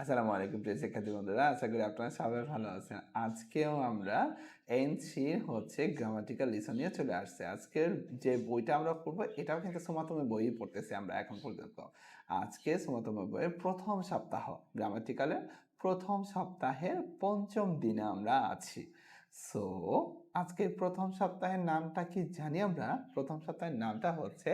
আসসালামু আলাইকুম প্রিয় শিক্ষার্থী বন্ধুরা, আশা করি আপনারা সবাই ভালো আছেন। আজকেও আমরা এন সি হচ্ছে গ্রামাটিক্যাল লিসন নিয়ে চলে আসছে। আজকের যে বইটা আমরা পড়ব, এটাও কিন্তু সমাতমে বই পড়তেছি আমরা এখন পর্যন্ত। আজকে সমাতমে বইয়ের প্রথম সপ্তাহ গ্রামাটিক্যালের প্রথম সপ্তাহের পঞ্চম দিনে আমরা আছি। সো আজকের প্রথম সপ্তাহের নামটা কি জানি আমরা? প্রথম সপ্তাহের নামটা হচ্ছে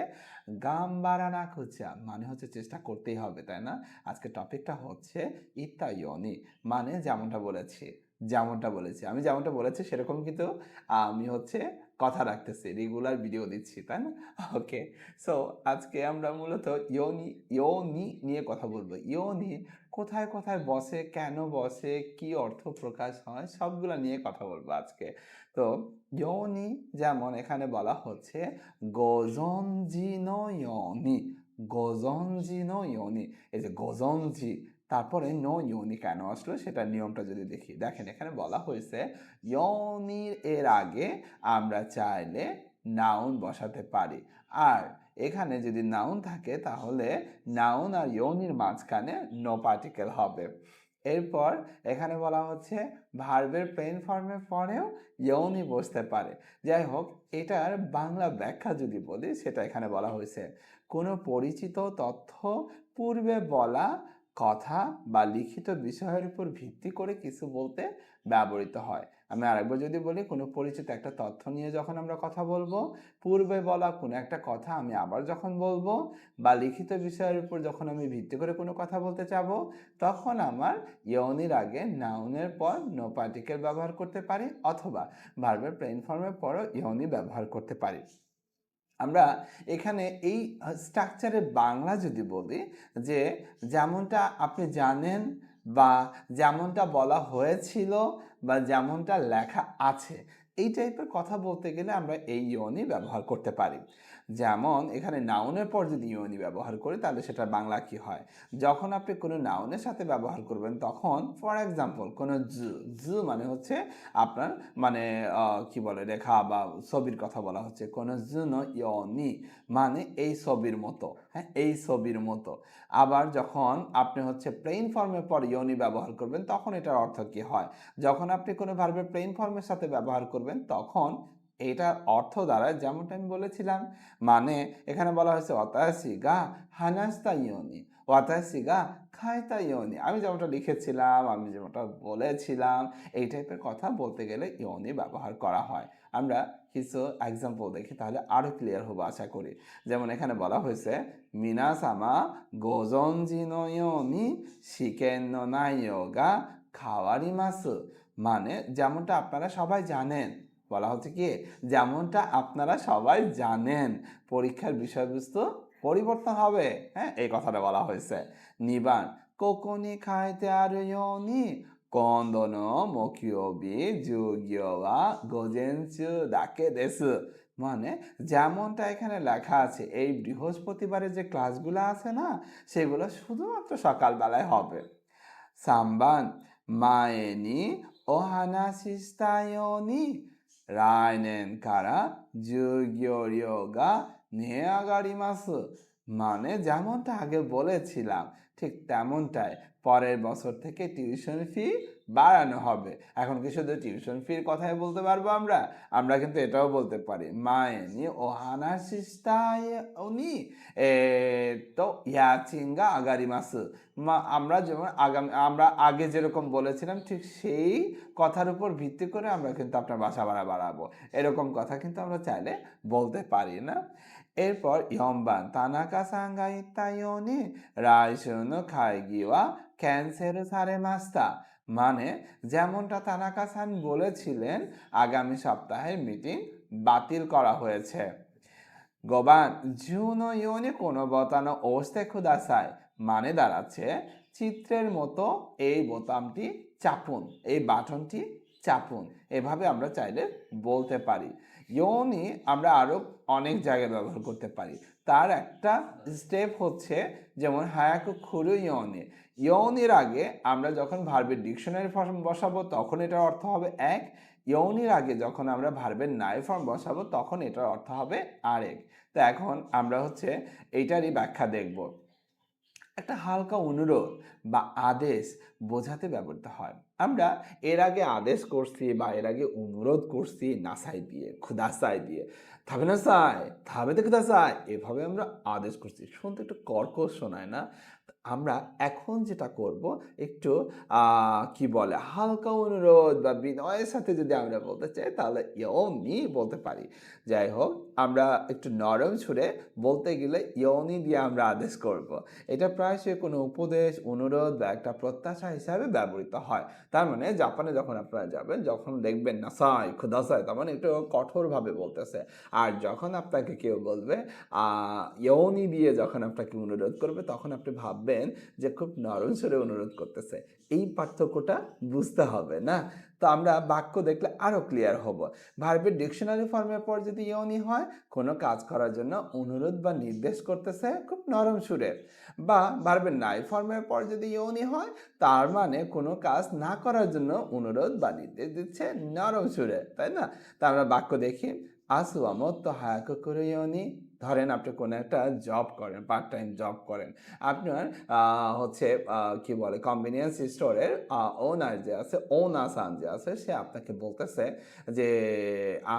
গাম বাড়ানা খুঁজা মানে হচ্ছে চেষ্টা করতেই হবে, তাই না? আজকে টপিকটা হচ্ছে ইত্যায়নি মানে যেমনটা বলেছি। যেমনটা বলেছি। আমি যেমনটা বলেছি, সেরকম কিন্তু আমি হচ্ছে কথা রাখতেছি রেগুলার ভিডিও দিচ্ছি, তাই না? ওকে সো আজকে আমরা মূলত ইয়োনি ইয়োনি নিয়ে কথা বলব। ইয়োনি কোথায় কোথায় বসে, কেন বসে, কি অর্থ প্রকাশ হয়, সবগুলো নিয়ে কথা বলব আজকে। তো, ইয়োনি যেমন এখানে বলা হচ্ছে গোজনজিনো ইয়োনি গোজনজিনো ইয়োনি। এই যে, গোজনজি তারপরে নো ইউনি কেন আসলো? সেটা নিয়মটা যদি দেখি, দেখেন এখানে বলা হয়েছে ইয়নির এর আগে আমরা চাইলে নাউন বসাতে পারি। আর এখানে যদি নাউন থাকে, তাহলে নাউন আর ইয়নির মাঝখানে নো পার্টিকেল হবে। এরপর এখানে বলা হচ্ছে ভার্বের প্লেন ফর্মে পরেও ইয়নি বসতে পারে। যাই হোক, এটার বাংলা ব্যাখ্যা যদি বলি, সেটা এখানে বলা হয়েছে, কোনো পরিচিত তথ্য পূর্বে বলা কথা বা লিখিত বিষয়ের উপর ভিত্তি করে কিছু বলতে ব্যবহৃত হয়। আমি আরেকবার যদি বলি, কোনো পরিচিত একটা তথ্য নিয়ে যখন আমরা কথা বলব, পূর্বে বলা কোনো একটা কথা আমি আবার যখন বলব বা লিখিত বিষয়ের উপর যখন আমি ভিত্তি করে কোনো কথা বলতে চাব, তখন আমার ইয়নির আগে নাউনের পর নো পার্টিকেল ব্যবহার করতে পারি অথবা ভার্বের প্লেন ফর্মের পরও ইয়নি ব্যবহার করতে পারি। আমরা এখানে এই স্ট্রাকচারে বাংলা যদি বলি, যে যেমনটা আপনি জানেন বা যেমনটা বলা হয়েছিল বা যেমনটা লেখা আছে, এই টাইপের কথা বলতে গেলে আমরা এই ইয়নই ব্যবহার করতে পারি। যেমন এখানে নাউনের পর যদি ইয়নি ব্যবহার করি, তাহলে সেটা বাংলা কি হয়? যখন আপনি কোনো নাউনের সাথে ব্যবহার করবেন, তখন ফর এক্সাম্পল কোনো জু জু মানে হচ্ছে আপনার মানে কি বলে, রেখা বা ছবির কথা বলা হচ্ছে। কোনো জুন ইয়নি মানে এই ছবির মতো হ্যাঁ এই ছবির মতো। আবার যখন আপনি হচ্ছে প্লেন ফর্মের পর ইয়নি ব্যবহার করবেন, তখন এটার অর্থ কি হয়? যখন আপনি কোনো ভার্বের প্লেন ফর্মের সাথে ব্যবহার করবেন, তখন এটার অর্থ দাঁড়ায় যেমনটা আমি বলেছিলাম মানে এখানে বলা হয়েছে অতায়াসি গা হানাস্তা ইয়নি, ওয়াতাসি গা খায়তা ইয়নি। আমি যেমনটা লিখেছিলাম, আমি যেমনটা বলেছিলাম, এই টাইপের কথা বলতে গেলে ইয়নি ব্যবহার করা হয়। আমরা কিছু এক্সাম্পল দেখি, তাহলে আরও ক্লিয়ার হব আশা করি। যেমন এখানে বলা হয়েছে মিনাসামা গোজনজি নয়নি শিকেন নাইয়োগা খাওয়ারিমাসু। মানে যেমনটা আপনারা সবাই জানেন বলা হচ্ছে কি, যেমনটা আপনারা সবাই জানেন, পরীক্ষার বিষয়বস্তু পরিবর্তন হবে। হ্যাঁ এই কথাটা বলা হয়েছে। নিবান, কোকনি খাইতে আর ইয়নি, কন্দন মকিওবি যুগিওয়া গোজেনচু ডাকে দেশু মানে যেমনটা এখানে লেখা আছে, এই বৃহস্পতিবারে যে ক্লাসগুলো আছে না, সেগুলো শুধুমাত্র সকালবেলায় হবে। সাম্বান, মায়েনি ওহানাশিস্তায়নি রায়নেন কারা যুগিওরিয়োগা নিয়ে আগারিমাসু মানে যেমনটা আগে বলেছিলাম, ঠিক তেমনটাই পরের বছর থেকে টিউশন ফি বাড়ানো হবে। এখন কি শুধু টিউশন ফির কথাই বলতে পারব আমরা। আমরা কিন্তু এটাও বলতে পারি। মায়েনি ওহানা সিস্তায় উনি তো ইয়াচিঙ্গা আগারিমাসু মা, আমরা যেমন আগামী, আমরা আগে যেরকম বলেছিলাম, ঠিক সেই কথার উপর ভিত্তি করে আমরা কিন্তু আপনার বাসা ভাড়া বাড়াবো। এরকম কথা কিন্তু আমরা চাইলে বলতে পারি না। এরপর ইয়ম্বান, তানাকা সাঙ্গা ইত্তায়নি রাইশুন খাইগিওয়া ক্যান্সের সারে মাস্তা। মানে যেমনটা তানাকা সান বলেছিলেন, আগামী সপ্তাহের মিটিং বাতিল করা হয়েছে। গোবান, জুনো ইউনি কোনো বতানো ওস্তে খুদাসাই মানে দাঁড়াচ্ছে চিত্রের মতো এই বোতামটি চাপুন, এই বাটনটি চাপুন। এভাবে আমরা চাইলে বলতে পারি। ইয়নি আমরা আরও অনেক জায়গায় ব্যবহার করতে পারি। তার একটা স্টেপ হচ্ছে যেমন হায়াকু খুরু ইয়নি ইয়নির আগে আমরা যখন ভার্বের ডিকশনারি ফর্ম বসাবো, তখন এটার অর্থ হবে এক। ইয়নের আগে যখন আমরা ভার্বের নাই ফর্ম বসাবো, তখন এটার অর্থ হবে আরেক। তো এখন আমরা হচ্ছে এইটারই ব্যাখ্যা দেখব। একটা হালকা অনুরোধ বা আদেশ বোঝাতে ব্যবহৃত হয়। আমরা এর আগে আদেশ করছি বা এর আগে অনুরোধ করছি নাসাই দিয়ে খুদাসাই দিয়ে। থাবে না সাই থাবে তো খুদাসাই এভাবে আমরা আদেশ করছি। শুনতে একটু কর্কশ শোনায় না? আমরা এখন যেটা করব, একটু কি বলে, হালকা অনুরোধ বা বিনয়ের সাথে যদি আমরা বলতে চাই, তাহলে ইয়নি বলতে পারি। যাই হোক, আমরা একটু নরম ছুড়ে বলতে গেলে ইয়নি দিয়ে আমরা আদেশ করব। এটা প্রায়শই কোনো উপদেশ, অনুরোধ বা একটা প্রত্যাশা হিসাবে ব্যবহৃত হয়। তার মানে জাপানে যখন আপনারা যাবেন, যখন দেখবেন না, সাই খুদাসাই তার মানে একটু কঠোরভাবে বলতেছে। আর যখন আপনাকে কেউ বলবে ইয়নি দিয়ে যখন আপনাকে অনুরোধ করবে, তখন আপনি ভাববেন যে খুব নরম সুরে অনুরোধ করতেছে। এই পার্থক্যটা বুঝতে হবে, না? তো আমরা বাক্য দেখলে আরও ক্লিয়ার হব। ভার্বের ডিকশনারি ফর্মের পর যদি ইয়নি হয়, কোনো কাজ করার জন্য অনুরোধ বা নির্দেশ করতেছে খুব নরম সুরে। বা ভার্বের নাই ফর্মের পর যদি ইয়নি হয়, তার মানে কোনো কাজ না করার জন্য অনুরোধ বা নির্দেশ দিচ্ছে নরম সুরে, তাই না? তা আমরা বাক্য দেখি। আসু আমত্ত হায়াক করে ইয়নি ধরেন আপনি কোনো একটা জব করেন পার্ট টাইম জব করেন। আপনার হচ্ছে কি বলে কনভিনিয়েন্স স্টোরের ওনার যে আছে ওনাসান যে আছে, সে আপনাকে বলতেছে যে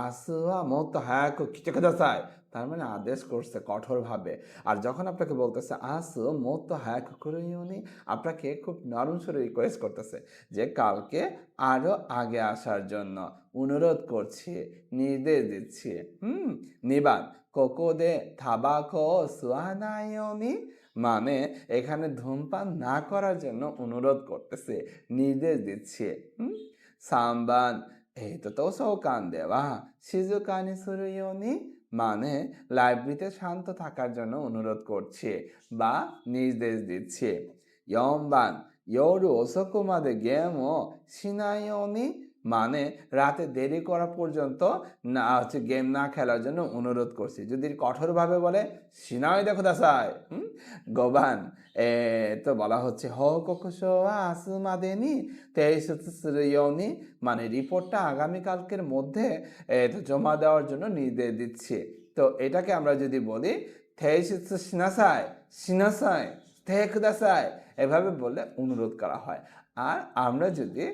আসুয়া মত হ্যাঁ কিছু কথা চায় তার মানে আদেশ করছে কঠোরভাবে। আর যখন আপনাকে বলতেছে, আসু মত হ্যাঁ করে উনি, আপনাকে খুব নরম সুরে রিকোয়েস্ট করতেছে যে কালকে আরও আগে আসার জন্য অনুরোধ করছি, নির্দেশ দিচ্ছি। হুম, নিবান, কোকোদে থাবাকো সুয়ানায়নি মানে এখানে ধূমপান না করার জন্য অনুরোধ করতেছে, নির্দেশ দিচ্ছে। সাম্বান, এই তো তো সৌকান দেওয়া শিজুকানি সুরুয়নি মানে লাইব্রেরিতে শান্ত থাকার জন্য অনুরোধ করছে বা নির্দেশ দিচ্ছে। ইয়ম্বান, ইয়োরু অসকুমাদে গেম ও সিনাইয়নি মানে রাতে দেরি করা পর্যন্ত না, হচ্ছে গেম না খেলার জন্য অনুরোধ করছি। যদি কঠোরভাবে বলে, সিনাই দেখো দাসাই গোবান, এ, তো বলা হচ্ছে হ কোকুশো আসুমাদেনি তেইশ ইয়নি মানে রিপোর্টটা আগামীকালকের মধ্যে জমা দেওয়ার জন্য নির্দেশ দিচ্ছে। তো এটাকে আমরা যদি বলি সিনাসাই সিনাসাই থেক দাসাই এভাবে বললে অনুরোধ করা হয়। আর আমরা যদি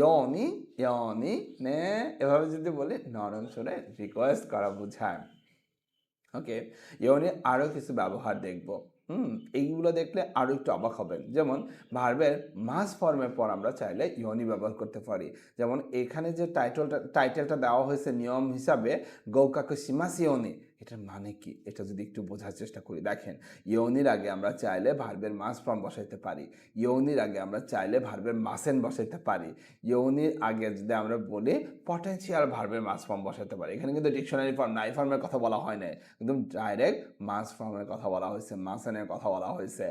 ইয়নি ইয়নি, নে, এভাবে যদি বলি, নরম সুরে রিকোয়েস্ট করা বোঝায় ওকে ইয়নির আরও কিছু ব্যবহার দেখব। হুম, এইগুলো দেখলে আরও একটু অবাক হবেন। যেমন ভার্বের মাস ফর্মের পর আমরা চাইলে ইয়নি ব্যবহার করতে পারি। যেমন এখানে যে টাইটেলটা টাইটেলটা দেওয়া হয়েছে নিয়ম হিসাবে, গৌকাকে সীমাস ইয়নি এটার মানে কি? এটা যদি একটু বোঝার চেষ্টা করি। দেখেন, ইয়নির আগে আমরা চাইলে ভার্বের মাস ফর্ম বসাইতে পারি। ইয়নির আগে আমরা চাইলে ভার্বের মাসেন বসাইতে পারি। ইয়নির আগে যদি আমরা বলি পটেন্সিয়াল ভার্বের মাস ফর্ম বসাতে পারি। এখানে কিন্তু ডিকশনারি ফর্ম নাই ফর্মের কথা বলা হয় না একদম ডাইরেক্ট মাস ফর্মের কথা বলা হয়েছে, মাসেনের কথা বলা হয়েছে।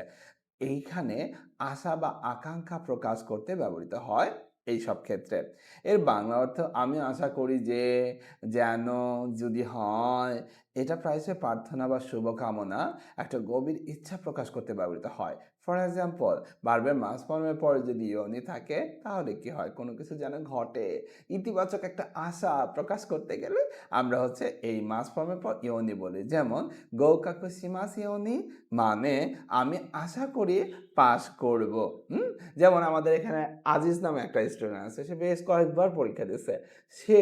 এইখানে আশা বা আকাঙ্ক্ষা প্রকাশ করতে ব্যবহৃত হয় এই সব ক্ষেত্রে। এর বাংলা অর্থ আমি আশা করি যে, যেন যদি হয় এটা প্রায়শই প্রার্থনা বা শুভকামনা একটা গভীর ইচ্ছা প্রকাশ করতে ব্যবহৃত হয়। ফর এক্সাম্পল বারবার মাস ফর্মের পরে যদি ইয়নি থাকে, তাহলে কি হয়? কোনো কিছু যেন ঘটে। ইতিবাচক একটা আশা প্রকাশ করতে গেলে আমরা হচ্ছে এই মাস ফর্মের পর ইয়নি বলি। যেমন, গৌ কাকু সীমাস ইয়নি? মানে আমি আশা করি পাশ করব। হুম? যেমন আমাদের এখানে আজিজ নামে একটা স্টুডেন্ট আছে, সে বেশ কয়েকবার পরীক্ষা দিচ্ছে সে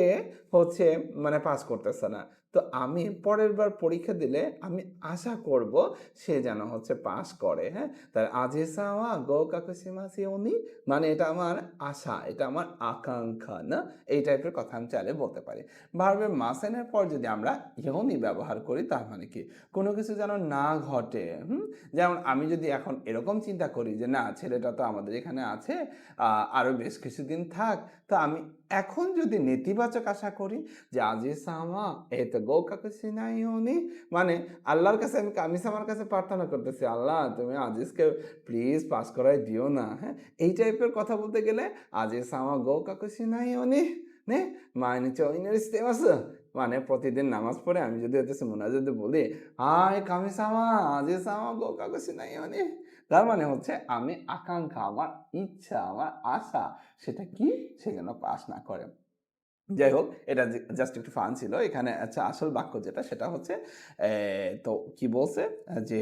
হচ্ছে মানে পাস করতেছে না। তো আমি পরের বার পরীক্ষা দিলে আমি আশা করব সে যেন হচ্ছে পাস করে হ্যাঁ? তার আজিসাওয়া গো কাকুসিমাসি উনি মানে এটা আমার আশা, এটা আমার আকাঙ্ক্ষা, না? এই টাইপের কথা আমি চাইলে বলতে পারি। ভার্বের মাসেনের পর যদি আমরা ইহনি ব্যবহার করি, তার মানে কি? কোনো কিছু যেন না ঘটে, হুম? যেমন আমি যদি এখন এরকম চিন্তা করি যে না, ছেলেটা তো আমাদের এখানে আছে আরও বেশ কিছুদিন থাক, তো আমি এখন যদি নেতিবাচক আশা করি যে আজি সামা এ তো গৌ কাকু সিনাইনি মানে আল্লাহর কাছে আমি কামিস আমার কাছে প্রার্থনা করতেছি, আল্লাহ, তুমি আজিজকে প্লিজ পাস করাই দিও না। হ্যাঁ এই টাইপের কথা বলতে গেলে আজি সামা গৌ কাকু সিনাইনি নে? মানে চইনের ইস্তেমাস মানে প্রতিদিন নামাজ পড়ে আমি যদি হচ্ছে মোনা যদি বলি হাই কামিসামা আজি সামা গো কাকু সিনাইনি তার মানে হচ্ছে আমি আকাঙ্ক্ষা, আমার ইচ্ছা, আমার আশা, সেটা কি? সে যেন পাস না করে। যাই হোক এটা জাস্ট একটু ফান ছিল। এখানে আচ্ছা আসল বাক্য যেটা, সেটা হচ্ছে তো কি বলছে? যে,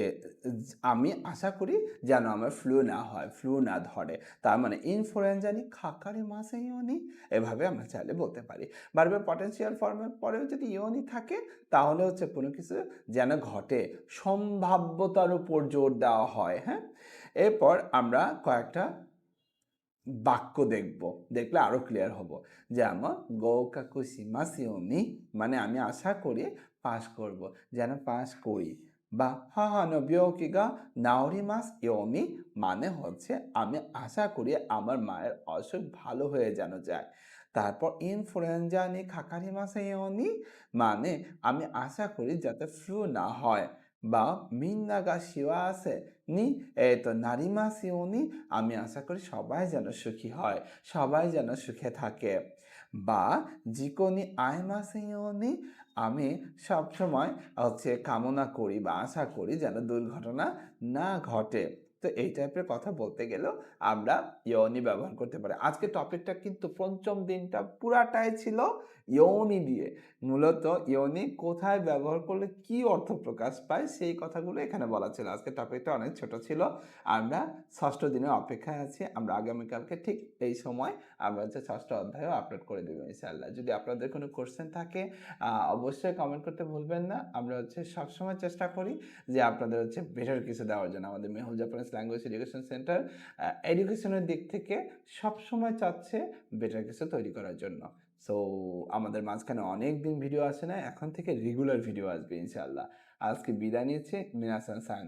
আমি আশা করি যেন আমার ফ্লু না হয় ফ্লু না ধরে। তার মানে ইনফ্লুয়েঞ্জানি খাকারি মাসে ইউনি, এভাবে আমরা চাইলে বলতে পারি। বারবার পটেনশিয়াল ফর্মের পরেও যদি ইউনি থাকে, তাহলে হচ্ছে কোনো কিছু যেন ঘটে, সম্ভাব্যতার উপর জোর দেওয়া হয় হ্যাঁ? এরপর আমরা কয়েকটা বাক্য দেখব, দেখলে আরও ক্লিয়ার হব। যেমন, গৌকাকু সিমাসিওনি মানে আমি আশা করি পাস করব। যেন পাস করি। বা হা হা নবিয়কিগা নাওরিমাস ইওনি মানে হচ্ছে আমি আশা করি আমার মায়ের অসুখ ভালো হয়ে যেন যায়। তারপর, ইনফ্লুয়েঞ্জা নি খাকারি মাসে ইওনি মানে আমি আশা করি যাতে ফ্লু না হয়। বা মিন্নাগা শিওয়া আছে নি তো নারিমাসিওনি আমি আশা করি সবাই যেন সুখী হয় সবাই যেন সুখে থাকে বা জিকোনি আইমাসিওনি আমি সবসময় হচ্ছে কামনা করি বা আশা করি যেন দুর্ঘটনা না ঘটে তো এই টাইপের কথা বলতে গেলেও আমরা ইয়নি ব্যবহার করতে পারি। আজকে টপিকটা কিন্তু পঞ্চম দিনটা পুরাটাই ছিল। ইয়নি দিয়ে। মূলত ইয়নি কোথায় ব্যবহার করলে কি অর্থ প্রকাশ পায় সেই কথাগুলো এখানে বলা ছিল। আজকে টপিকটা অনেক ছোট ছিল। আমরা ষষ্ঠ দিনের অপেক্ষায় আছি। আমরা আগামীকালকে ঠিক এই সময় আমরা হচ্ছে ষষ্ঠ অধ্যায়ও আপলোড করে দেবো ইনশাআল্লাহ। যদি আপনাদের কোনো কোশ্চেন থাকে অবশ্যই কমেন্ট করতে ভুলবেন না। আমরা হচ্ছে সবসময় চেষ্টা করি যে আপনাদের হচ্ছে বেটার কিছু দেওয়ার জন্য। আমাদের Mehul Japanese language education center এডুকেশনের দিক থেকে সবসময় চাচ্ছে বেটার কিছু তৈরি করার জন্য। সো আমাদের মাঝখানে অনেক দিন ভিডিও আসে না, এখন থেকে রেগুলার ভিডিও আসবে, ইনশাআল্লাহ। আজকে বিদায় নিচ্ছে, মিনাসান সাইন